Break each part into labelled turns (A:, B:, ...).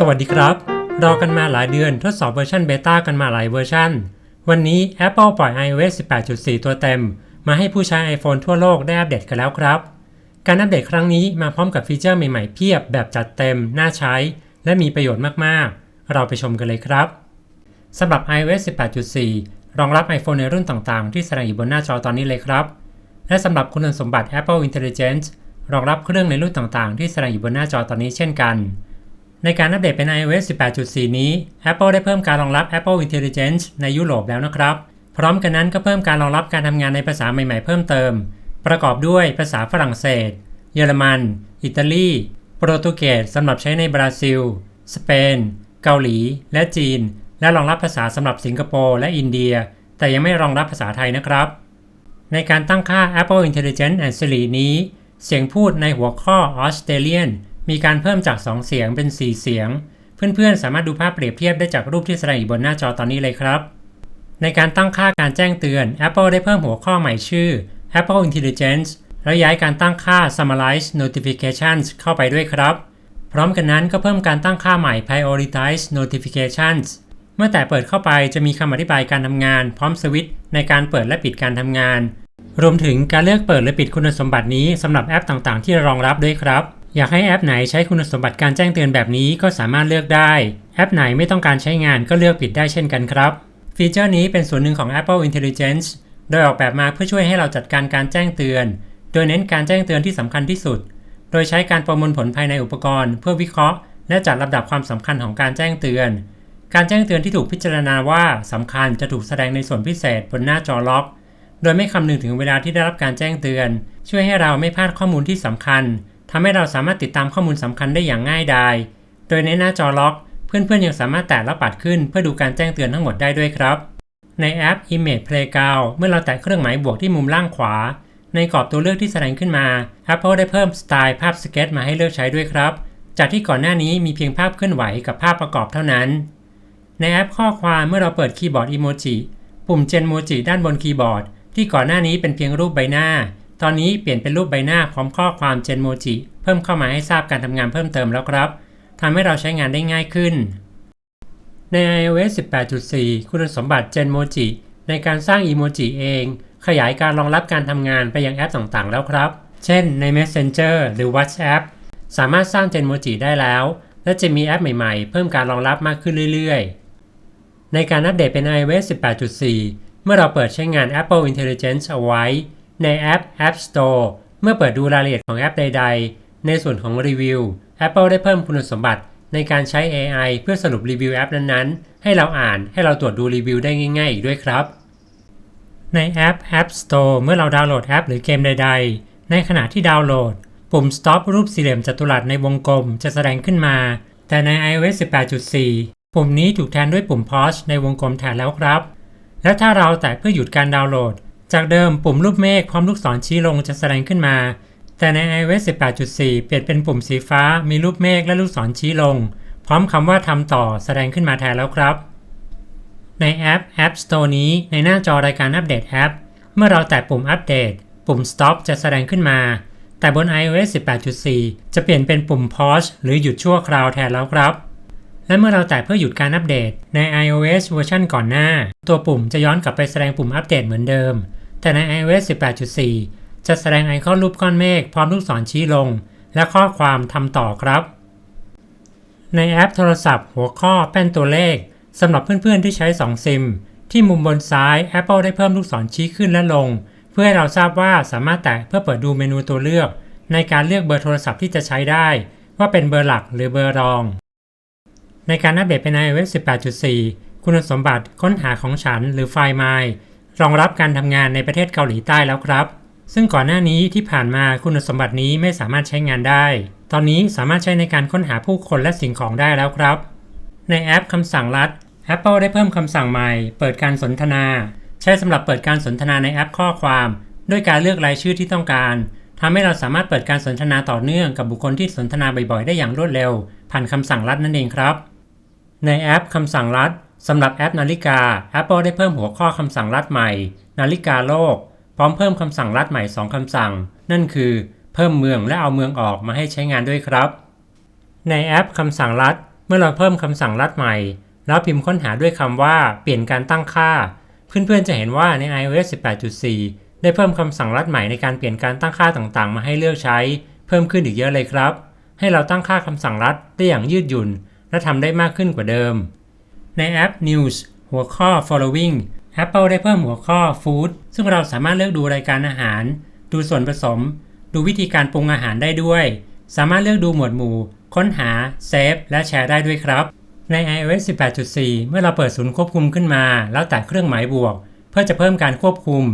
A: สวัสดีครับ รอกันมาหลายเดือนทดสอบเวอร์ชันเบต้ากันมาหลายเวอร์ชันวันนี้ Apple ปล่อย iOS 18.4 ตัวเต็ม มาให้ผู้ใช้ iPhone ทั่วโลกได้อัปเดตกันแล้วครับ การอัปเดตครั้งนี้มาพร้อมกับฟีเจอร์ใหม่ๆเพียบแบบจัดเต็ม น่าใช้ และมีประโยชน์มากๆ เราไปชมกันเลยครับสำหรับ iOS 18.4 รองรับ iPhone ในรุ่นต่างๆ ที่แสดงอยู่บนหน้าจอตอนนี้เลยครับ และสำหรับคุณสมบัติ Apple Intelligence รองรับเครื่องในรุ่นต่างๆ ที่แสดงอยู่บนหน้าจอตอนนี้เช่นกัน ในการอัปเดตเป็น iOS 18.4 นี้ Apple ได้เพิ่มการรองรับ Apple Intelligence ในยุโรปแล้วนะครับ พร้อมกันนั้นก็เพิ่มการรองรับการทำงานในภาษาใหม่ ๆ เพิ่มเติม ประกอบด้วยภาษาฝรั่งเศส เยอรมัน อิตาลี โปรตุเกสสำหรับใช้ในบราซิล สเปน เกาหลี และจีน และรองรับภาษาสำหรับสิงคโปร์และอินเดีย แต่ยังไม่รองรับภาษาไทยนะครับ ในการตั้งค่า Apple Intelligence and Siri นี้ เสียงพูดในหัวข้อ Australian มีการเพิ่มจาก 2 เสียงเป็น 4 เสียง เพื่อนๆ สามารถดูภาพเปรียบเทียบได้จากรูปที่แสดงอยู่บนหน้าจอตอนนี้เลยครับ ในการตั้งค่าการแจ้งเตือน Apple ได้เพิ่มหัวข้อใหม่ชื่อ Apple Intelligence และย้ายการตั้งค่า Summarize Notifications เข้าไปด้วยครับ พร้อมกันนั้นก็เพิ่มการตั้งค่าใหม่ Prioritize Notifications เมื่อแต่เปิดเข้าไปจะมีคำอธิบายการทำงาน พร้อมสวิตช์ในการเปิดและปิดการทำงาน รวมถึงการเลือกเปิดและปิดคุณสมบัตินี้สำหรับแอปต่างๆ ที่รองรับด้วยครับ อยากให้แอปไหนใช้คุณสมบัติการแจ้งเตือนแบบนี้ก็สามารถเลือกได้ แอปไหนไม่ต้องการใช้งานก็เลือกปิดได้เช่นกันครับ ฟีเจอร์นี้เป็นส่วนหนึ่งของ Apple Intelligence โดยออกแบบมาเพื่อช่วยให้เราจัดการการแจ้งเตือน โดยเน้นการแจ้งเตือนที่สำคัญที่สุด โดยใช้การประมวลผลภายในอุปกรณ์ เพื่อวิเคราะห์ และจัดลำดับความสำคัญของการแจ้งเตือน การแจ้งเตือนที่ถูกพิจารณาว่าสำคัญจะถูกแสดงในส่วนพิเศษบนหน้าจอล็อก โดยไม่คำนึงถึงเวลาที่ได้รับการแจ้งเตือน ช่วยให้เราไม่พลาดข้อมูลที่สำคัญ ทำให้เราสามารถติดตามข้อมูลสำคัญได้อย่างง่ายดาย โดยในหน้าจอล็อก เพื่อนๆ ยังสามารถแตะและปัดขึ้น เพื่อดูการแจ้งเตือนทั้งหมดได้ด้วยครับ ในแอป Image Playground เมื่อเราแตะเครื่องหมายบวกที่มุมล่างขวา ในกรอบตัวเลือกที่แสดงขึ้นมา Apple ได้เพิ่มสไตล์ภาพสเก็ตมาให้เลือกใช้ด้วยครับ จากที่ก่อนหน้านี้มีเพียงภาพเคลื่อนไหวกับภาพประกอบเท่านั้น ในแอปข้อความเมื่อเราเปิดคีย์บอร์ดอีโมจิปุ่มเจนโมจิด้านบนคีย์บอร์ดที่ก่อนหน้านี้เป็นเพียงรูปใบหน้า ตอนนี้เปลี่ยนเป็นรูปใบหน้าพร้อมข้อความเจนโมจิเพิ่มเข้ามาให้ทราบการทำงานเพิ่มเติมแล้วครับทำให้เราใช้งานได้ง่ายขึ้น ใน iOS 18.4 คุณสมบัติ Genmoji ในการสร้างอีโมจิเอง ขยายการรองรับการทำงานไปยังแอปต่างๆ แล้วครับ เช่นใน Messenger หรือ WhatsApp สามารถสร้าง Genmoji ได้แล้ว และจะมีแอปใหม่ๆ เพิ่มการรองรับมากขึ้นเรื่อยๆ ในการอัปเดตเป็น iOS 18.4 เมื่อเราเปิดใช้งาน Apple Intelligence เอาไว้ ในแอป App Store เมื่อเปิดดูรายละเอียดของแอปใด ๆ ในส่วนของรีวิว Apple ได้เพิ่มคุณสมบัติในการใช้ AI เพื่อสรุปรีวิวแอปนั้นๆ ให้เราอ่านให้เราตรวจดูรีวิวได้ง่าย ๆ อีกด้วยครับ ในแอป App Store เมื่อเราดาวน์โหลดแอปหรือเกมใด ๆ ในขณะที่ดาวน์โหลด ปุ่ม Stop รูปสี่เหลี่ยมจัตุรัสในวงกลมจะแสดงขึ้นมา แต่ใน iOS 18.4 ปุ่มนี้ถูกแทนด้วยปุ่ม Pause ในวงกลมแทนแล้วครับ และถ้าเราแตะเพื่อหยุดการดาวน์โหลด จากเดิมปุ่มรูปเมฆพร้อมลูกศรชี้ลงจะแสดงขึ้นมา แต่ใน iOS 18.4 เปลี่ยนเป็นปุ่มสีฟ้ามีรูปเมฆและลูกศรชี้ลง พร้อมคำว่าทำต่อแสดงขึ้นมาแทนแล้วครับ ในแอป App Store นี้ในหน้าจอรายการอัปเดตแอป เมื่อเราแตะปุ่มอัปเดต ปุ่ม Stop จะแสดงขึ้นมา แต่บน iOS 18.4 จะเปลี่ยนเป็นปุ่ม Pause หรือหยุดชั่วคราวแทนแล้วครับ และเมื่อเราแตะเพื่อหยุดการอัปเดตใน iOS เวอร์ชันก่อนหน้า ตัวปุ่มจะย้อนกลับไปแสดงปุ่มอัปเดตเหมือนเดิม แต่ใน iOS 18.4 จะแสดงไอคอนรูปก้อนเมฆพร้อมลูกศรชี้ลง และข้อความทำต่อครับ ในแอปโทรศัพท์ หัวข้อแป้นตัวเลขสำหรับเพื่อนๆที่ใช้ 2 ซิม ที่มุมบนซ้าย Apple ได้เพิ่มลูกศรชี้ขึ้นและลง เพื่อให้เราทราบว่าสามารถแตะเพื่อเปิดดูเมนูตัวเลือก ในการเลือกเบอร์โทรศัพท์ที่จะใช้ได้ ว่าเป็นเบอร์หลักหรือเบอร์รอง ในการอัปเดตเป็น iOS 18.4 คุณสมบัติค้นหาของฉันหรือไฟล์ My รองรับการทำงานในประเทศเกาหลีใต้แล้วครับ ซึ่งก่อนหน้านี้ที่ผ่านมาคุณสมบัตินี้ไม่สามารถใช้งานได้ ตอนนี้สามารถใช้ในการค้นหาผู้คนและสิ่งของได้แล้วครับ ในแอปคำสั่งลัด Apple ได้เพิ่มคำสั่งใหม่ เปิดการสนทนา ใช้สำหรับเปิดการสนทนาในแอปข้อความ ด้วยการเลือกรายชื่อที่ต้องการทำให้เราสามารถเปิดการสนทนาต่อเนื่องกับบุคคลที่สนทนาบ่อยๆ ได้อย่างรวดเร็ว ผ่านคำสั่งลัดนั่นเองครับ ในแอปคำสั่งลัดสำหรับแอปนาฬิกา Apple ได้เพิ่มหัวข้อคำสั่งลัดใหม่ นาฬิกาโลก พร้อมเพิ่มคำสั่งลัดใหม่ 2คำสั่ง นั่นคือ เพิ่มเมืองและเอาเมืองออกมาให้ใช้งานด้วยครับ ในแอปคำสั่งลัดเมื่อเราเพิ่มคำสั่งลัดใหม่ แล้วพิมพ์ค้นหาด้วยคำว่าเปลี่ยนการตั้งค่า เพื่อนๆจะเห็นว่าใน iOS 18.4 ได้เพิ่มคำสั่งลัดใหม่ในการเปลี่ยนการตั้งค่าต่างๆ มาให้เลือกใช้ เพิ่มขึ้นอีกเยอะเลยครับ ให้เราตั้งค่าคำสั่งลัดได้อย่างยืดหยุ่น และทำได้มากขึ้นกว่าเดิม ในแอป News หัวข้อ Following Apple ได้เพิ่มหัวข้อ Food ซึ่งเราสามารถเลือกดูรายการอาหาร ดูส่วนผสม ดูวิธีการปรุงอาหารได้ด้วย สามารถเลือกดูหมวดหมู่ ค้นหา เซฟ และแชร์ได้ด้วยครับ ใน iOS 18.4 เมื่อเราเปิดศูนย์ควบคุมขึ้นมา แล้วแตะเครื่องหมายบวก เพื่อจะเพิ่มการควบคุม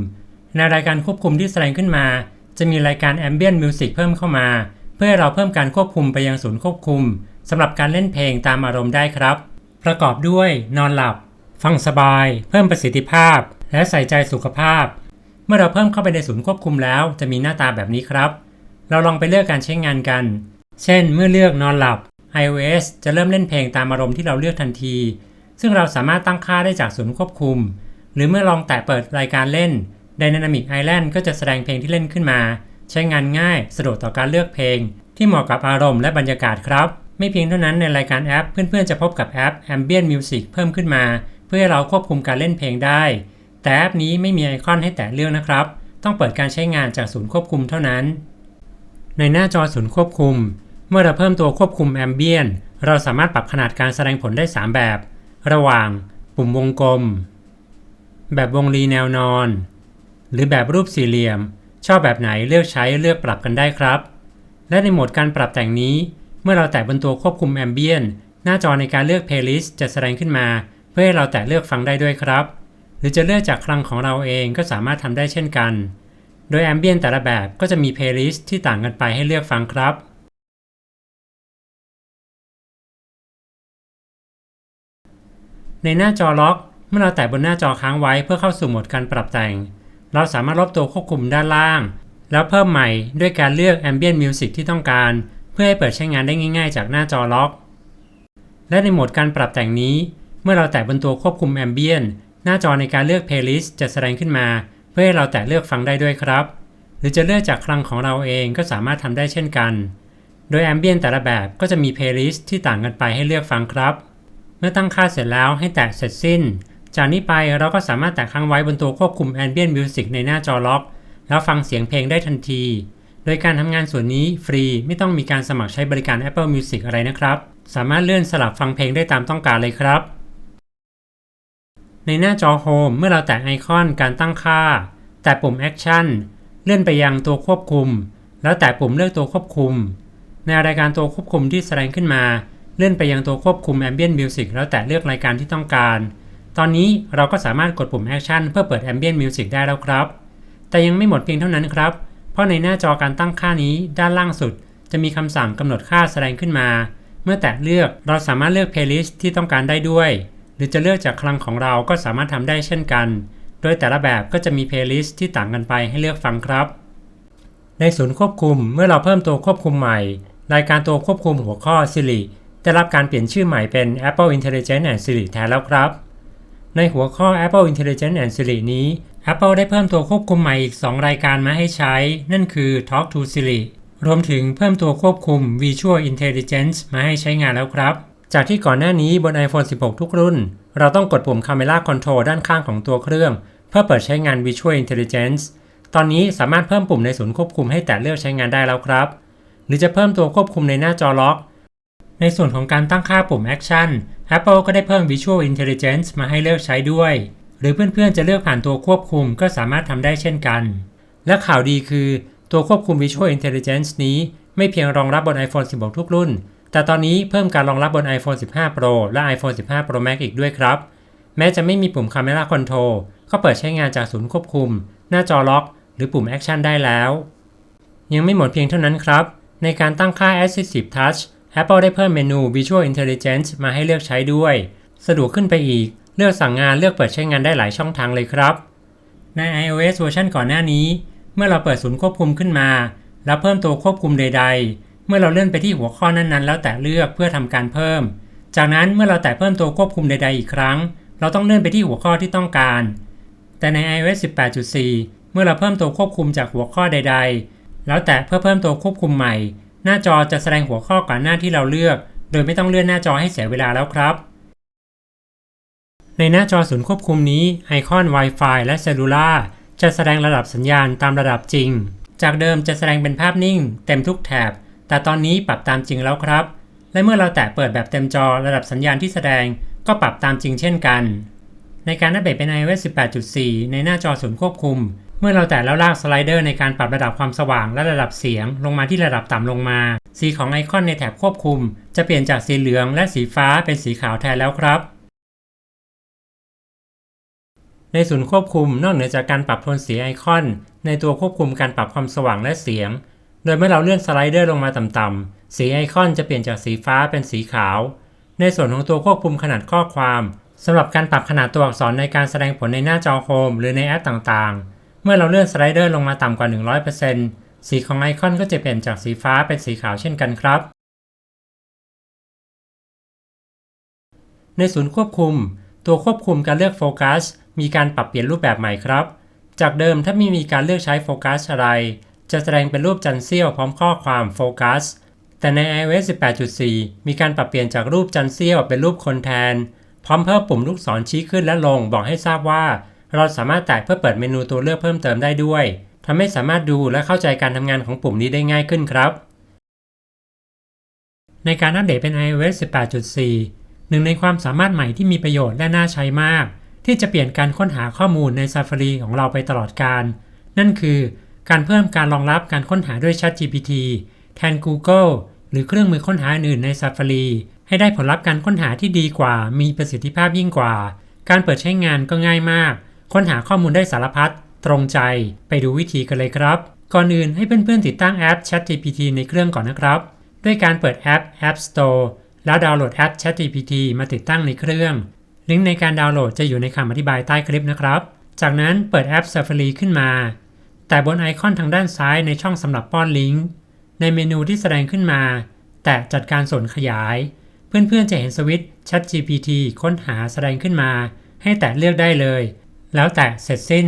A: ในรายการควบคุมที่แสดงขึ้นมา จะมีรายการ Ambient Music เพิ่มเข้ามา เพื่อเราเพิ่มการควบคุมไปยังศูนย์ควบคุม สำหรับการเล่นเพลงตามอารมณ์ได้ครับ ประกอบด้วยนอนหลับ ฟังสบาย เพิ่มประสิทธิภาพ และใส่ใจสุขภาพ เมื่อเราเพิ่มเข้าไปในศูนย์ควบคุมแล้ว จะมีหน้าตาแบบนี้ครับ เราลองไปเลือกการใช้งานกัน เช่น เมื่อเลือกนอนหลับ iOS จะเริ่มเล่นเพลงตามอารมณ์ที่เราเลือกทันที ซึ่งเราสามารถตั้งค่าได้จากศูนย์ควบคุม หรือเมื่อลองแตะเปิดรายการเล่น Dynamic Island ก็จะแสดงเพลงที่เล่นขึ้นมา ใช้งานง่าย สะดวกต่อการเลือกเพลง ที่เหมาะกับอารมณ์และบรรยากาศครับ ไม่เพียงเท่านั้นในรายการแอป เพื่อนๆจะพบกับแอป Ambient Music เพิ่มขึ้นมา เพื่อให้เราควบคุมการเล่นเพลงได้ แต่แอปนี้ไม่มีไอคอนให้แตะเลือกนะครับ ต้องเปิดการใช้งานจากศูนย์ควบคุมเท่านั้น ในหน้าจอศูนย์ควบคุม เมื่อเราเพิ่มตัวควบคุม Ambient เราสามารถปรับขนาดการแสดงผลได้ 3 แบบ ระหว่าง ปุ่มวงกลม แบบวงรีแนวนอน หรือแบบรูปสี่เหลี่ยม ชอบแบบไหนเลือกใช้เลือกปรับกันได้ครับ และในโหมดการปรับแต่งนี้ เมื่อเราแตะบนตัวควบคุม Ambient หน้าจอในการเลือก Playlist จะแสดงขึ้นมา เพื่อให้เราแตะเลือกฟังได้ด้วยครับ หรือจะเลือกจากคลังของเราเองก็สามารถทำได้เช่นกัน โดย Ambient แต่ละแบบก็จะมี Playlist ที่ต่างกันไปให้เลือกฟังครับในหน้าจอล็อก เมื่อเราแตะบนหน้าจอค้างไว้เพื่อเข้าสู่โหมดการปรับแต่ง เราสามารถลบตัวควบคุมด้านล่าง แล้วเพิ่มใหม่ด้วยการเลือก Ambient Music ที่ต้องการ เพื่อให้เปิดใช้งานได้ง่าย ๆ จากหน้าจอล็อก และในโหมดการปรับแต่งนี้ เมื่อเราแตะบนตัวควบคุม Ambient หน้าจอในการเลือก Playlist จะแสดงขึ้นมา เพื่อให้เราแตะเลือกฟังได้ด้วยครับ หรือจะเลือกจากคลังของเราเองก็สามารถทำได้เช่นกัน โดย Ambient แต่ละแบบก็จะมี Playlist ที่ต่างกันไปให้เลือกฟังครับ เมื่อตั้งค่าเสร็จแล้วให้แตะเสร็จสิ้น จากนี้ไปเราก็สามารถแตะค้างไว้บนตัวควบคุม Ambient Music ในหน้าจอล็อก แล้วฟังเสียงเพลงได้ทันที โดยการทำงานส่วนนี้ฟรีไม่ต้องมีการสมัครใช้บริการ Apple Music อะไรนะครับ สามารถเลื่อนสลับฟังเพลงได้ตามต้องการเลยครับ ในหน้าจอ Home เมื่อเราแตะไอคอนการตั้งค่า แตะปุ่ม Action เลื่อนไปยังตัวควบคุม แล้วแตะปุ่มเลือกตัวควบคุม ในรายการตัวควบคุมที่แสดงขึ้นมา เลื่อนไปยังตัวควบคุม Ambient Music แล้วแตะเลือกรายการที่ต้องการ ตอนนี้เราก็สามารถกดปุ่ม Action เพื่อเปิด Ambient Music ได้แล้วครับ แต่ยังไม่หมดเพียงเท่านั้นครับ เพราะในหน้าจอการตั้งค่านี้ด้านล่างสุด จะมีคำสั่งกำหนดค่าแสดงขึ้นมา เมื่อแตะเลือกเราสามารถเลือก Playlist ที่ต้องการได้ด้วย หรือจะเลือกจากคลังของเราก็สามารถทำได้เช่นกัน โดยแต่ละแบบก็จะมี Playlist ที่ต่างกันไปให้เลือกฟังครับ ในศูนย์ควบคุมเมื่อเราเพิ่มตัวควบคุมใหม่ รายการตัวควบคุมหัวข้อ Siri ได้รับการเปลี่ยนชื่อใหม่เป็น Apple Intelligence and Siri แทนแล้วครับ ในหัวข้อ Apple Intelligence and Siri นี้ Apple ได้เพิ่มตัวควบคุมใหม่อีก 2 รายการมาให้ใช้ นั่นคือ Talk to Siri รวมถึงเพิ่มตัวควบคุม Visual Intelligence มาให้ใช้งานแล้วครับ จากที่ก่อนหน้านี้บน iPhone 16 ทุกรุ่น เราต้องกดปุ่ม Camera Control ด้านข้างของตัวเครื่อง เพื่อเปิดใช้งาน Visual Intelligence ตอนนี้สามารถเพิ่มปุ่มในศูนย์ควบคุมให้แตะเลือกใช้งานได้แล้วครับ หรือจะเพิ่มตัวควบคุมในหน้าจอล็อก ในส่วนของการตั้งค่าปุ่ม Action Apple ก็ได้เพิ่ม Visual Intelligence มาให้เลือกใช้ด้วย หรือเพื่อนๆจะเลือกผ่านตัวควบคุมก็สามารถทำได้เช่นกัน และข่าวดีคือตัวควบคุม Visual Intelligence นี้ไม่เพียงรองรับบน iPhone 16 ทุกรุ่น แต่ตอนนี้เพิ่มการรองรับบน iPhone 15 Pro และ iPhone 15 Pro Max อีกด้วยครับ แม้จะไม่มีปุ่ม Camera Control ก็เปิดใช้งานจากศูนย์ควบคุม หน้าจอล็อก หรือปุ่ม Action ได้แล้ว ยังไม่หมดเพียงเท่านั้นครับ ในการตั้งค่า Assistive Touch Apple ได้เพิ่มเมนู Visual Intelligence มาให้เลือกใช้ด้วย สะดวกขึ้นไปอีก เลือกสั่งงานเลือกเปิดใช้งานได้หลายช่องทางเลยครับ ใน iOS เวอร์ชันก่อนหน้านี้ เมื่อเราเปิดศูนย์ควบคุมขึ้นมา แล้วเพิ่มตัวควบคุมใด ๆ เมื่อเราเลื่อนไปที่หัวข้อนั้นๆ แล้วแตะเลือกเพื่อทำการเพิ่ม จากนั้นเมื่อเราแตะเพิ่มตัวควบคุมใด ๆ อีกครั้ง เราต้องเลื่อนไปที่หัวข้อที่ต้องการ แต่ใน iOS 18.4 เมื่อเราเพิ่มตัวควบคุมจากหัวข้อใด ๆ แล้วแตะเพื่อเพิ่มตัวควบคุมใหม่ หน้าจอจะแสดงหัวข้อก่อนหน้าที่เราเลือก โดยไม่ต้องเลื่อนหน้าจอให้เสียเวลาแล้วครับ ในหน้าจอศูนย์ควบคุมนี้ไอคอน Wi-Fi และเซลลูล่าจะแสดงระดับสัญญาณตามระดับจริง จากเดิมจะแสดงเป็นภาพนิ่ง เต็มทุกแถบ แต่ตอนนี้ปรับตามจริงแล้วครับ และเมื่อเราแตะเปิดแบบเต็มจอระดับสัญญาณที่แสดงก็ปรับตามจริงเช่นกัน ในการอัปเดตเป็น iOS 18.4 ในหน้าจอศูนย์ควบคุม เมื่อเราแตะแล้วลากสไลเดอร์ในการปรับระดับความสว่างและระดับเสียง ลงมาที่ระดับต่ำลงมา สีของไอคอนในแถบควบคุม จะเปลี่ยนจากสีเหลืองและสีฟ้าเป็นสีขาวแทนแล้วครับ ในศูนย์ควบคุมนอกเหนือจากการปรับโทนสีไอคอน ในตัวควบคุมการปรับความสว่างและเสียง โดยเมื่อเราเลื่อนสไลเดอร์ลงมาต่ำๆสีไอคอนจะเปลี่ยนจากสีฟ้าเป็นสีขาว ในส่วนของตัวควบคุมขนาดข้อความสำหรับการปรับขนาดตัวอักษรในการแสดงผลในหน้าจอโฮมหรือในแอปต่างๆ เมื่อเราเลื่อนสไลเดอร์ลงมาต่ำกว่า 100%สีของไอคอนก็จะเปลี่ยนจากสีฟ้าเป็นสีขาวเช่นกันครับ ในศูนย์ควบคุม ตัวควบคุมการเลือกโฟกัสมีการปรับเปลี่ยนรูปแบบใหม่ครับ จากเดิมถ้าไม่มีการเลือกใช้โฟกัสอะไร จะแสดงเป็นรูปจันเซียวพร้อมข้อความโฟกัสแต่ใน iOS 18.4 มีการปรับเปลี่ยนจากรูปจันเซียวเป็นรูปคนแทน พร้อมเพิ่มปุ่มลูกศรชี้ขึ้นและลงบอกให้ทราบว่า เราสามารถแตะเพื่อเปิดเมนูตัวเลือกเพิ่มเติมได้ด้วยทำให้สามารถดูและเข้าใจการทำงานของปุ่มนี้ได้ง่ายขึ้นครับ ในการอัปเดตเป็น iOS 18.4 หนึ่งในความสามารถใหม่ที่มีประโยชน์และน่าใช้มาก ที่จะเปลี่ยนการค้นหาข้อมูลใน Safari ของเราไปตลอดการ นั่นคือการเพิ่มการรองรับการค้นหาด้วย ChatGPT แทน Google หรือเครื่องมือค้นหาอื่นใน Safari ให้ได้ผลลัพธ์การค้นหาที่ดีกว่า มีประสิทธิภาพยิ่งกว่า การเปิดใช้งานก็ง่ายมาก ค้นหาข้อมูลได้สารพัดตรงใจไปดูวิธีกันเลยครับ ก่อนอื่นให้เพื่อนๆติดตั้งแอป ChatGPT ในเครื่องก่อนนะครับ ด้วยการเปิดแอป App Store แล้วดาวน์โหลดแอป ChatGPT มาติดตั้งในเครื่อง ลิงก์ในการดาวน์โหลดจะอยู่ในคำอธิบายใต้คลิปนะครับ จากนั้นเปิดแอป Safari ขึ้นมา แต่บนไอคอนทางด้านซ้ายในช่องสำหรับป้อนลิงก์ในเมนูที่แสดงขึ้นมา แตะจัดการส่วนขยาย เพื่อนๆจะเห็นสวิตช์ ChatGPT ค้นหาแสดงขึ้นมา ให้แตะเลือกได้เลย แล้วแตะเสร็จสิ้น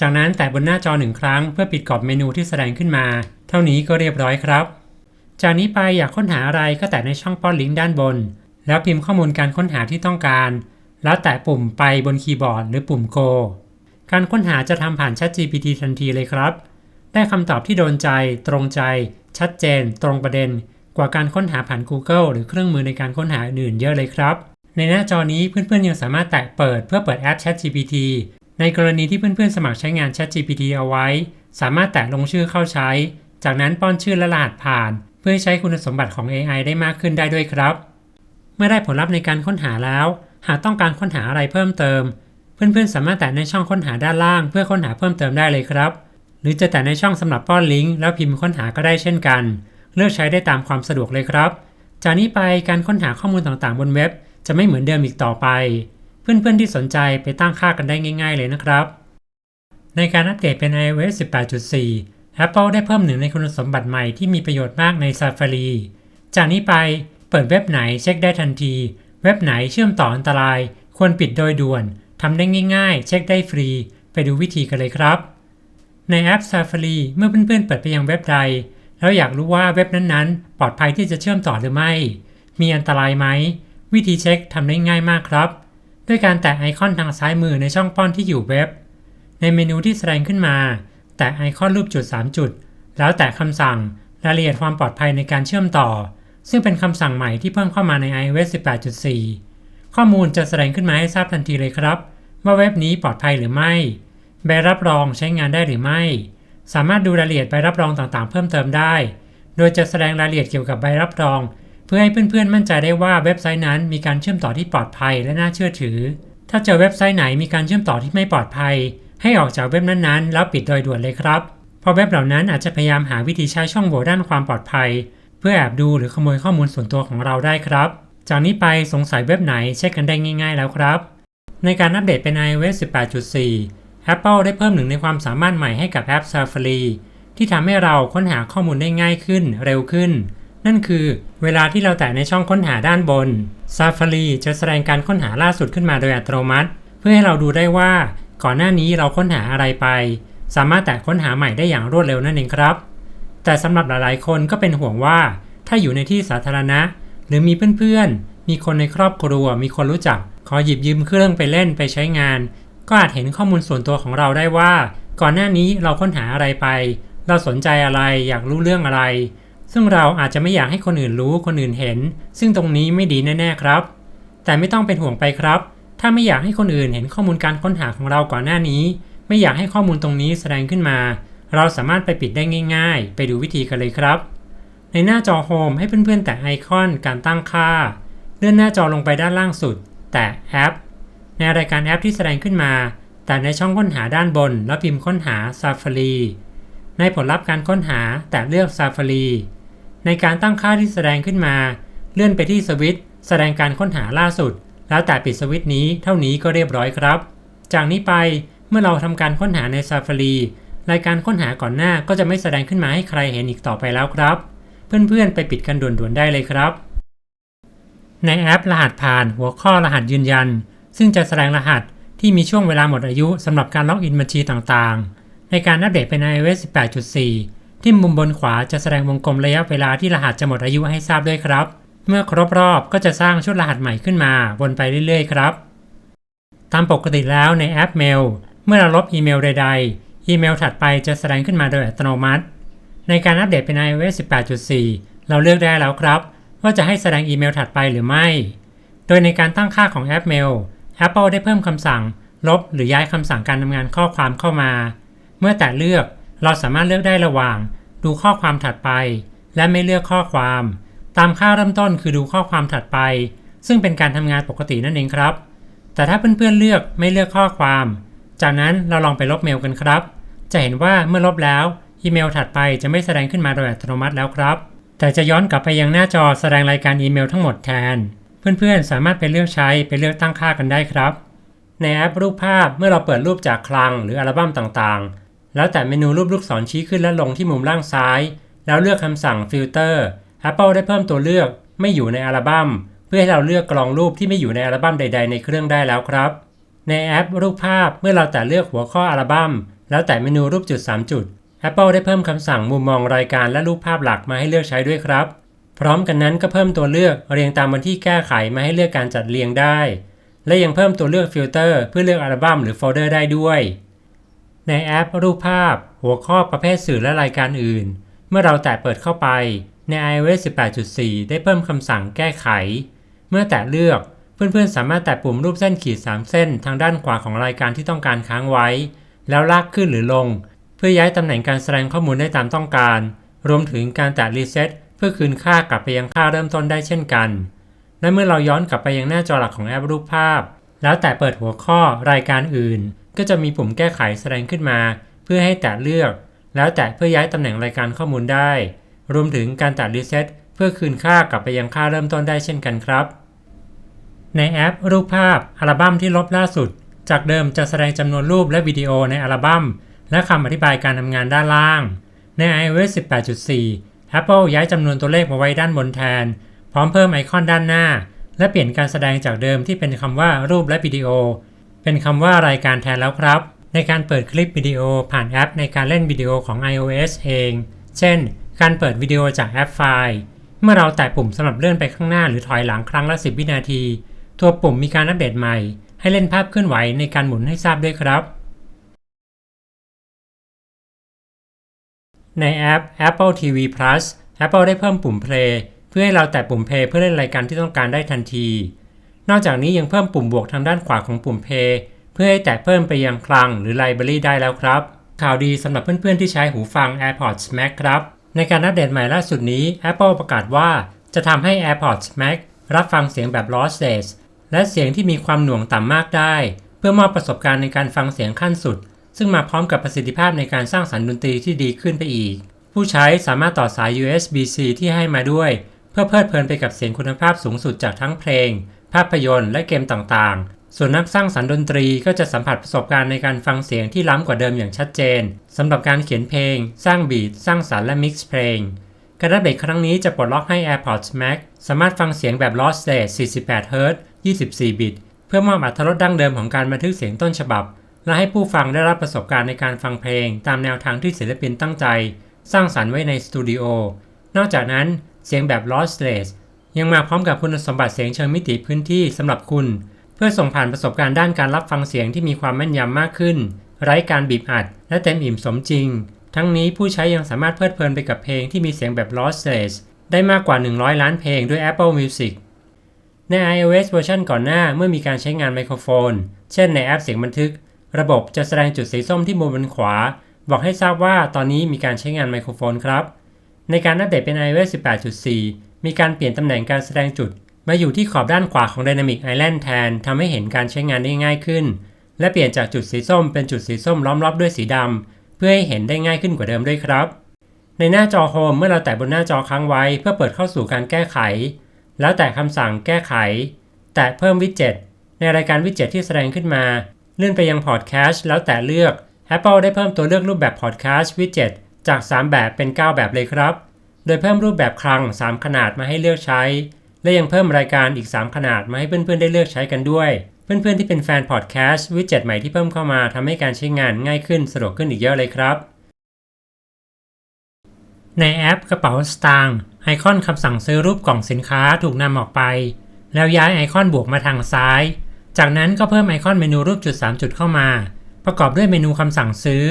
A: จากนั้นแตะบนหน้าจอหนึ่งครั้งเพื่อปิดกรอบเมนูที่แสดงขึ้นมา เท่านี้ก็เรียบร้อยครับ จากนี้ไปอยากค้นหาอะไรก็แตะในช่องป้อนลิงก์ด้านบน แล้วพิมพ์ข้อมูลการค้นหาที่ต้องการ แล้วแตะปุ่มไปบนคีย์บอร์ดหรือปุ่ม Go การค้นหาจะทำผ่าน ChatGPT ทันทีเลยครับ ได้คำตอบที่โดนใจ ตรงใจ ชัดเจน ตรงประเด็น กว่าการค้นหาผ่าน Google หรือเครื่องมือในการค้นหาอื่นเยอะเลยครับ ในหน้าจอนี้เพื่อนๆยังสามารถแตะเปิดเพื่อเปิดแอป ChatGPT ในกรณีที่เพื่อนๆ สมัครใช้งาน ChatGPT เอาไว้ สามารถแตะลงชื่อเข้าใช้ จากนั้นป้อนชื่อและรหัสผ่าน เพื่อใช้คุณสมบัติของ AI ได้มากขึ้นได้ด้วยครับ เมื่อได้ผลลัพธ์ในการค้นหาแล้ว หากต้องการค้นหาอะไรเพิ่มเติม เพื่อนๆ สามารถแตะในช่องค้นหาด้านล่าง เพื่อค้นหาเพิ่มเติมได้เลยครับ หรือจะแตะในช่องสำหรับป้อนลิงก์แล้วพิมพ์ค้นหาก็ได้เช่นกัน เลือกใช้ได้ตามความสะดวกเลยครับ จากนี้ไปการค้นหาข้อมูลต่างๆ บนเว็บ จะไม่เหมือนเดิมอีกต่อไป เพื่อนๆที่สนใจไปตั้งค่ากันได้ง่าย ๆ เลยนะครับ ในการอัปเดตเป็น iOS 18.4 Apple ได้เพิ่มหนึ่งในคุณสมบัติใหม่ที่มีประโยชน์มากใน Safari จากนี้ไปเปิดเว็บไหนเช็คได้ทันที เว็บไหนเชื่อมต่ออันตราย ควรปิดโดยด่วนทำได้ง่าย ๆ เช็คได้ฟรี ไปดูวิธีกันเลยครับ ในแอป Safari เมื่อเพื่อนๆเปิดไปยังเว็บใด แล้วอยากรู้ว่าเว็บนั้นๆ ปลอดภัยที่จะเชื่อมต่อหรือไม่ มีอันตรายไหม วิธีเช็คทำได้ง่ายมากครับ ด้วยการแตะไอคอนทางซ้ายมือในช่องป้อนที่อยู่เว็บ ในเมนูที่แสดงขึ้นมา แตะไอคอนรูปจุด 3 จุด แล้วแตะคำสั่งรายละเอียดความปลอดภัยในการเชื่อมต่อ ซึ่งเป็นคำสั่งใหม่ที่เพิ่มเข้ามาใน iOS 18.4 ข้อมูลจะแสดงขึ้นมาให้ทราบทันทีเลยครับ ว่าเว็บนี้ปลอดภัยหรือไม่ ใบรับรองใช้งานได้หรือไม่ สามารถดูรายละเอียดใบรับรองต่างๆ เพิ่มเติมได้ โดยจะแสดงรายละเอียดเกี่ยวกับใบรับรอง พื่อให้เพื่อนๆ มั่นใจได้ว่าเว็บไซต์นั้นมีการเชื่อมต่อที่ปลอดภัยและน่าเชื่อถือ ถ้าเจอเว็บไซต์ไหนมีการเชื่อมต่อที่ไม่ปลอดภัย ให้ออกจากเว็บนั้นๆ แล้วปิดโดยด่วนเลยครับ เพราะเว็บเหล่านั้นอาจจะพยายามหาวิธีใช้ช่องโหว่ด้านความปลอดภัย เพื่อแอบดูหรือขโมยข้อมูลส่วนตัวของเราได้ครับ จากนี้ไปสงสัยเว็บไหนเช็คกันได้ง่าย ๆ แล้วครับ ในการอัปเดตเป็น iOS 18.4 Apple ได้เพิ่มหนึ่งในความสามารถใหม่ให้กับแอป Safari ที่ทำให้เราค้นหาข้อมูลได้ง่ายขึ้น เร็วขึ้น นั่นคือเวลาที่เราแตะในช่องค้นหาด้านบน Safari จะแสดงการค้นหาล่าสุดขึ้นมาโดยอัตโนมัติ เพื่อให้เราดูได้ว่าก่อนหน้านี้เราค้นหาอะไรไป สามารถแตะค้นหาใหม่ได้อย่างรวดเร็วนั่นเองครับ แต่สำหรับหลายๆ คนก็เป็นห่วงว่า ถ้าอยู่ในที่สาธารณะ หรือมีเพื่อนๆ มีคนในครอบครัว มีคนรู้จัก ขอหยิบยืมเครื่องไปเล่นไปใช้งาน ก็อาจเห็นข้อมูลส่วนตัวของเราได้ว่า ก่อนหน้านี้เราค้นหาอะไรไป เราสนใจอะไรอยากรู้เรื่องอะไร ซึ่งเราอาจจะไม่อยากให้คนอื่นรู้คนอื่นเห็น ซึ่งตรงนี้ไม่ดีแน่ๆครับ แต่ไม่ต้องเป็นห่วงไปครับ ถ้าไม่อยากให้คนอื่นเห็นข้อมูลการค้นหาของเราก่อนหน้านี้ ไม่อยากให้ข้อมูลตรงนี้แสดงขึ้นมา เราสามารถไปปิดได้ง่าย ๆ ไปดูวิธีกันเลยครับ ในหน้าจอโฮมให้เพื่อนๆ แตะไอคอนการตั้งค่า เลื่อนหน้าจอลงไปด้านล่างสุด แตะแอป ในรายการแอปที่แสดงขึ้นมา แต่ในช่องค้นหาด้านบน แล้วพิมพ์ค้นหา Safari ในผลลัพธ์การค้นหาแตะเลือก Safari ในการตั้งค่าที่แสดงขึ้นมา เลื่อนไปที่สวิตช์แสดงการค้นหาล่าสุด แล้วแต่ปิดสวิตช์นี้เท่านี้ก็เรียบร้อยครับ จากนี้ไปเมื่อเราทำการค้นหาใน Safari รายการค้นหาก่อนหน้าก็จะไม่แสดงขึ้นมาให้ใครเห็นอีกต่อไปแล้วครับ เพื่อนๆ ไปปิดกันด่วนๆได้เลยครับ ในแอปรหัสผ่านหัวข้อรหัสยืนยัน ซึ่งจะแสดงรหัสที่มีช่วงเวลาหมดอายุสำหรับการล็อกอินบัญชีต่างๆ ในการอัปเดตเป็น iOS 18.4 ที่มุมบนขวาจะแสดงวงกลมระยะเวลาที่รหัสจะหมดอายุให้ทราบด้วยครับ เมื่อครบรอบก็จะสร้างชุดรหัสใหม่ขึ้นมาวนไปเรื่อยๆ ครับ ตามปกติแล้วในแอปเมล เมื่อเราลบอีเมลใด ๆ อีเมลถัดไปจะแสดงขึ้นมาโดยอัตโนมัติ ในการอัปเดตเป็น iOS 18.4 เราเลือกได้แล้วครับ ว่าจะให้แสดงอีเมลถัดไปหรือไม่ โดยในการตั้งค่าของแอปเมล Apple ได้เพิ่มคำสั่ง ลบหรือย้ายคำสั่งการทำงานข้อความเข้ามา เมื่อแตะเลือก เราสามารถเลือกได้ระหว่าง ดูข้อความถัดไป และไม่เลือกข้อความ ตามค่าเริ่มต้นคือดูข้อความถัดไป ซึ่งเป็นการทำงานปกตินั่นเองครับ แต่ถ้าเพื่อนๆเลือกไม่เลือกข้อความ จากนั้นเราลองไปลบเมลกันครับ จะเห็นว่าเมื่อลบแล้วอีเมลถัดไปจะไม่แสดงขึ้นมาโดยอัตโนมัติแล้วครับ แต่จะย้อนกลับไปยังหน้าจอแสดงรายการอีเมลทั้งหมดแทน เพื่อนๆ สามารถไปเลือกใช้ไปเลือกตั้งค่ากันได้ครับ ในแอปรูปภาพเมื่อเราเปิดรูปจากคลังหรืออัลบั้มต่างๆ แล้วแต่เมนูรูปลูกศรชี้ขึ้นและลงที่มุมล่างซ้าย แล้วเลือกคำสั่งฟิลเตอร์ Apple ได้เพิ่มตัวเลือกไม่อยู่ในอัลบั้ม เพื่อให้เราเลือกกรองรูปที่ไม่อยู่ในอัลบั้มใด ๆ ในเครื่องได้แล้วครับ ในแอปรูปภาพเมื่อเราแต่เลือกหัวข้ออัลบั้ม แล้วแต่เมนูรูปจุด 3 จุด Apple ได้เพิ่มคำสั่งมุมมองรายการและรูปภาพหลักมาให้เลือกใช้ด้วยครับ พร้อมกันนั้นก็เพิ่มตัวเลือกเรียงตามวันที่แก้ไขมาให้เลือกการจัดเรียงได้ และยังเพิ่มตัวเลือกฟิลเตอร์เพื่อเลือกอัลบั้มหรือโฟลเดอร์ได้ด้วย ในแอปรูปภาพ หัวข้อประเภทสื่อและรายการอื่น เมื่อเราแตะเปิดเข้าไปใน iOS 18.4 ได้เพิ่มคำสั่งแก้ไข เมื่อแตะเลือกเพื่อนๆ สามารถแตะปุ่มรูปเส้นขีด 3 เส้นทางด้านขวาของรายการที่ต้องการค้างไว้ แล้วลากขึ้นหรือลง เพื่อย้ายตำแหน่งการแสดงข้อมูลได้ตามต้องการ รวมถึงการแตะรีเซ็ตเพื่อคืนค่ากลับไปยังค่าเริ่มต้นได้เช่นกัน และเมื่อเราย้อนกลับไปยังหน้าจอหลักของแอปรูปภาพ แล้วแตะเปิดหัวข้อรายการอื่น ก็จะมีปุ่มแก้ไขแสดงขึ้นมา เพื่อให้แตะเลือก แล้วแตะเพื่อย้ายตำแหน่งรายการข้อมูลได้ รวมถึงการแตะรีเซ็ตเพื่อคืนค่ากลับไปยังค่าเริ่มต้นได้เช่นกันครับ ในแอปรูปภาพอัลบั้มที่ลบล่าสุด จากเดิมจะแสดงจำนวนรูปและวิดีโอในอัลบั้ม และคำอธิบายการทำงานด้านล่าง ใน iOS 18.4 Apple ย้ายจำนวนตัวเลขมาไว้ด้านบนแทน พร้อมเพิ่มไอคอนด้านหน้า และเปลี่ยนการแสดงจากเดิมที่เป็นคำว่ารูปและวิดีโอ เป็นคำว่ารายการแทนแล้วครับ ในการเปิดคลิปวิดีโอผ่านแอปในการเล่นวิดีโอของ iOS เอง เช่น การเปิดวิดีโอจากแอปไฟล์ เมื่อเราแตะปุ่มสำหรับเลื่อนไปข้างหน้าหรือถอยหลังครั้งละ 10 วินาที ตัวปุ่มมีการอัปเดตใหม่ ให้เล่นภาพเคลื่อนไหวในการหมุนให้ทราบด้วยครับ ในแอป Apple TV Plus Apple ได้เพิ่มปุ่ม Play เพื่อให้เราแตะปุ่ม Play เพื่อเล่นรายการที่ต้องการได้ทันที นอกจากนี้ยังเพิ่มปุ่มบวกทางด้านขวาของปุ่ม Play เพื่อให้แตะเพิ่มไปยังคลังหรือ Library ได้แล้วครับ ข่าวดีสำหรับเพื่อนๆที่ใช้หูฟัง AirPods Max ครับ ในการอัปเดตใหม่ล่าสุดนี้ Apple ประกาศว่าจะทำให้ AirPods Max รับฟังเสียงแบบ lossless และเสียงที่มีความหน่วงต่ำมากได้ เพื่อมอบประสบการณ์ในการฟังเสียงขั้นสุด ซึ่งมาพร้อมกับประสิทธิภาพในการสร้างสรรค์ดนตรีที่ดีขึ้นไปอีก ผู้ใช้สามารถต่อสาย USB-C ที่ให้มาด้วย เพื่อเพลิดเพลินไปกับเสียงคุณภาพสูงสุดจากทั้งเพลง ภาพยนตร์และเกมต่างๆ ส่วนนักสร้างสรรค์ดนตรีก็จะสัมผัสประสบการณ์ในการฟังเสียงที่ล้ำกว่าเดิมอย่างชัดเจนสำหรับการเขียนเพลง สร้างบีทสร้างสรรค์และมิกซ์เพลงการอัปเดตครั้งนี้จะปลดล็อกให้ AirPods Max สามารถฟังเสียงแบบ lossless 48 Hz 24 บิต เพื่อมอบอรรถรสดั้งเดิมของการบันทึกเสียงต้นฉบับ และให้ผู้ฟังได้รับประสบการณ์ในการฟังเพลง ตามแนวทางที่ศิลปินตั้งใจ สร้างสรรค์ไว้ในสตูดิโอ นอกจากนั้นเสียงแบบ lossless ยังมาพร้อมกับคุณสมบัติเสียงเชิงมิติพื้นที่สำหรับคุณ เพื่อส่งผ่านประสบการณ์ด้านการรับฟังเสียงที่มีความแม่นยำมากขึ้น ไร้การบีบอัด และเต็มอิ่มสมจริง ทั้งนี้ผู้ใช้ยังสามารถเพลิดเพลินไปกับเพลงที่มีเสียงแบบ lossless ได้มากกว่า 100 ล้านเพลงด้วย Apple Music ใน iOS เวอร์ชันก่อนหน้าเมื่อมีการใช้งานไมโครโฟน เช่นในแอปเสียงบันทึก ระบบจะแสดงจุดสีส้มที่มุมบนขวา บอกให้ทราบว่าตอนนี้มีการใช้งานไมโครโฟนครับ ในการอัปเดตเป็น iOS 18.4 มีการเปลี่ยนตำแหน่งการแสดงจุด มาอยู่ที่ขอบด้านขวาของ Dynamic Island แทนทำให้เห็นการใช้งานได้ง่ายขึ้น และเปลี่ยนจากจุดสีส้มเป็นจุดสีส้มล้อมรอบด้วยสีดำเพื่อให้เห็นได้ง่ายขึ้นกว่าเดิมด้วยครับ ในหน้าจอโฮมเมื่อเราแตะบนหน้าจอค้างไว้ เพื่อเปิดเข้าสู่การแก้ไข แล้วแตะคำสั่งแก้ไข แตะเพิ่มวิดเจ็ตในรายการวิดเจ็ตที่แสดงขึ้นมาเลื่อนไปยังพอดแคสต์แล้วแตะเลือก Apple ได้เพิ่มตัวเลือกรูปแบบพอดแคสต์วิดเจ็ตจาก 3 แบบเป็น 9 แบบเลยครับ โดยเพิ่มรูปแบบคลัง 3 ขนาดมาให้เลือกใช้ และยังเพิ่มรายการอีก 3 ขนาดมาให้เพื่อนๆได้เลือกใช้กันด้วย เพื่อนๆที่เป็นแฟนพอดแคสต์วิดเจ็ตใหม่ที่เพิ่มเข้ามาทำให้การใช้งานง่ายขึ้นสะดวกขึ้นอีกเยอะเลยครับ ในแอปกระเป๋าสตางค์ไอคอนคำสั่งซื้อรูปกล่องสินค้าถูกนำออกไป แล้วย้ายไอคอนบวกมาทางซ้าย จากนั้นก็เพิ่มไอคอนเมนูรูปจุด 3 จุดเข้ามา ประกอบด้วยเมนูคำสั่งซื้อ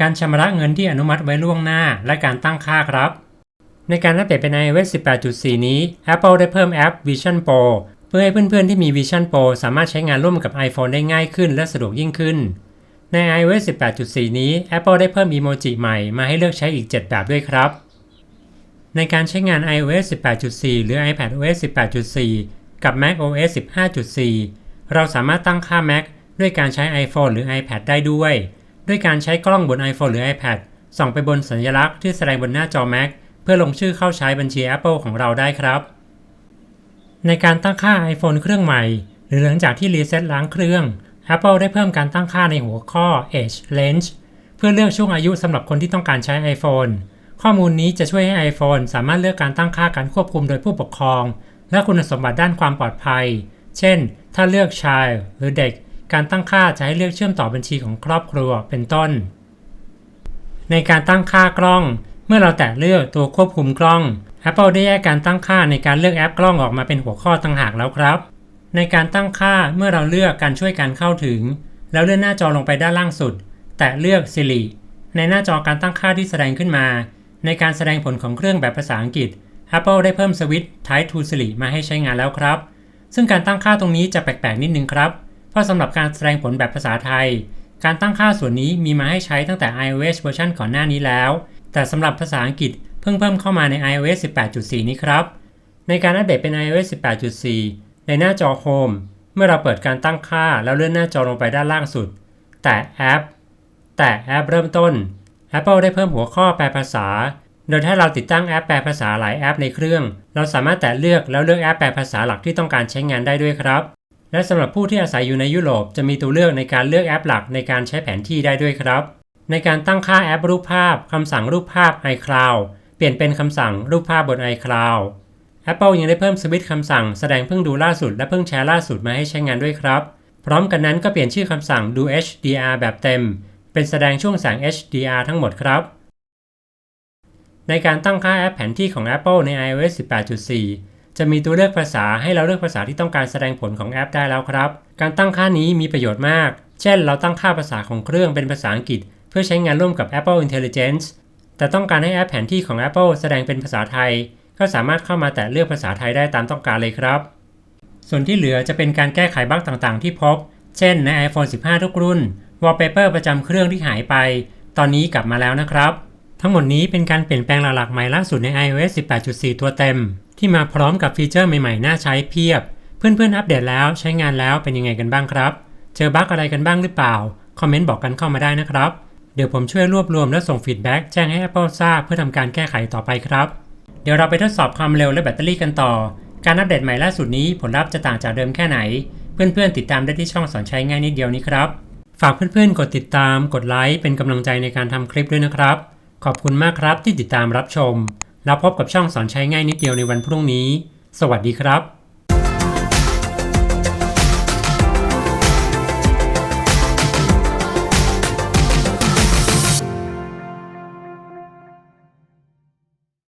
A: การชำระเงินที่อนุมัติไว้ล่วงหน้า และการตั้งค่าครับ ในการอัปเดตเป็น iOS 18.4 นี้ Apple ได้เพิ่มแอป Vision Pro เพื่อให้เพื่อนๆ ที่มี Vision Pro สามารถใช้งานร่วมกับ iPhone ได้ง่ายขึ้นและสะดวกยิ่งขึ้น ใน iOS 18.4 นี้ Apple ได้เพิ่มอีโมจิใหม่มาให้เลือกใช้อีก 7 แบบด้วยครับ ในการใช้งาน iOS 18.4 หรือ iPadOS 18.4 กับ macOS 15.4 เราสามารถตั้งค่า Mac ด้วยการใช้ iPhone หรือ iPad ได้ด้วย ด้วยการใช้กล้องบน iPhone หรือ iPad ส่องไปบนสัญลักษณ์ที่แสดงบนหน้าจอ Mac เพื่อลงชื่อเข้าใช้บัญชี Apple ของเราได้ครับ ในการตั้งค่า iPhone เครื่องใหม่ หรือหลังจากที่รีเซ็ตล้างเครื่อง Apple ได้เพิ่มการตั้งค่าในหัวข้อ Age Range เพื่อเลือกช่วงอายุสำหรับคนที่ต้องการใช้ iPhone ข้อมูลนี้จะช่วยให้ iPhone สามารถเลือกการตั้งค่าการควบคุมโดยผู้ปกครอง และคุณสมบัติด้านความปลอดภัย เช่น ถ้าเลือก Child หรือเด็ก การตั้งค่าจะให้เลือกเชื่อมต่อบัญชีของครอบครัวเป็นต้น ในการตั้งค่ากล้อง เมื่อเราแตะเลือกตัวควบคุมกล้อง Apple ได้แยกการตั้งค่าในการเลือกแอปกล้องออกมาเป็นหัวข้อต่างหากแล้วครับ ในการตั้งค่าเมื่อเราเลือกการช่วยการเข้าถึง แล้วเลื่อนหน้าจอลงไปด้านล่างสุด แตะเลือก Siri ในหน้าจอการตั้งค่าที่แสดงขึ้นมา ในการแสดงผลของเครื่องแบบภาษาอังกฤษ Apple ได้เพิ่มสวิตช์ Type to Siri มาให้ใช้งานแล้วครับ ซึ่งการตั้งค่าตรงนี้จะแปลกๆนิดนึงครับ เพราะสำหรับการแสดงผลแบบภาษาไทย การตั้งค่าส่วนนี้มีมาให้ใช้ตั้งแต่ iOS เวอร์ชันก่อนหน้านี้แล้ว แต่สำหรับภาษาอังกฤษเพิ่งเพิ่มเข้ามาใน iOS 18.4 นี้ครับ ในการอัปเดตเป็น iOS 18.4 ในหน้าจอ Home เมื่อเราเปิดการตั้งค่าแล้วเลื่อนหน้าจอลงไปด้านล่างสุด แต่แอป แต่แอปเริ่มต้น Apple ได้เพิ่มหัวข้อแปลภาษา โดยถ้าเราติดตั้งแอปแปลภาษาหลายแอปในเครื่อง เราสามารถแตะเลือกแล้วเลือกแอปแปลภาษาหลักที่ต้องการใช้งานได้ด้วยครับ และสำหรับผู้ที่อาศัยอยู่ในยุโรปจะมีตัวเลือกในการเลือกแอปหลักในการใช้แผนที่ได้ด้วยครับ ในการตั้งค่าแอปรูปภาพคำสั่งรูปภาพ iCloud เปลี่ยนเป็นคำสั่งรูปภาพบน iCloud Apple ยังได้เพิ่มสวิตช์คำสั่งแสดงเพิ่งดูล่าสุดและเพิ่งแชร์ล่าสุดมาให้ใช้งานด้วยครับ พร้อมกันนั้นก็เปลี่ยนชื่อคำสั่งดู HDR แบบเต็ม เป็นแสดงช่วงแสง HDR ทั้งหมดครับ ในการตั้งค่าแอปแผนที่ของ Apple ใน iOS 18.4 จะมีตัวเลือกภาษาให้เราเลือกภาษาที่ต้องการแสดงผลของแอปได้แล้วครับ การตั้งค่านี้มีประโยชน์มาก เช่น เราตั้งค่าภาษาของเครื่องเป็นภาษาอังกฤษ พื่อใช้งานร่วมกับ Apple Intelligence แต่ต้องการให้แอปแผนที่ของ Apple แสดงเป็นภาษาไทย ก็สามารถเข้ามาแตะเลือกภาษาไทยได้ตามต้องการเลยครับ ส่วนที่เหลือจะเป็นการแก้ไขบั๊กต่างๆ ที่พบ เช่นใน iPhone 15 ทุกรุ่น Wallpaper ประจำเครื่องที่หายไป ตอนนี้กลับมาแล้วนะครับ ทั้งหมดนี้เป็นการเปลี่ยนแปลงหลักๆใหม่ล่าสุดใน iOS 18.4 ตัวเต็ม ที่มาพร้อมกับฟีเจอร์ใหม่ๆ น่าใช้เพียบ เพื่อนๆ อัปเดตแล้วใช้งานแล้วเป็นยังไงกันบ้างครับ เจอบั๊กอะไรกันบ้างหรือเปล่า คอมเมนต์บอกกันเข้ามาได้นะครับ เดี๋ยวผมช่วยรวบรวมและส่งฟีดแบ็กแจ้งให้ Apple ทราบเพื่อทำการแก้ไขต่อไปครับ เดี๋ยวเราไปทดสอบความเร็วและแบตเตอรี่กันต่อ การอัปเดตใหม่ล่าสุดนี้ผลลัพธ์จะต่างจากเดิมแค่ไหน เพื่อนๆติดตามได้ที่ช่องสอนใช้ง่ายนิดเดียวนี้ครับ ฝากเพื่อนๆ กดติดตาม กดไลค์เป็นกำลังใจในการทำคลิปด้วยนะครับ ขอบคุณมากครับที่ติดตามรับชม แล้วพบกับช่องสอนใช้ง่ายนิดเดียวในวันพรุ่งนี้ สวัสดีครับ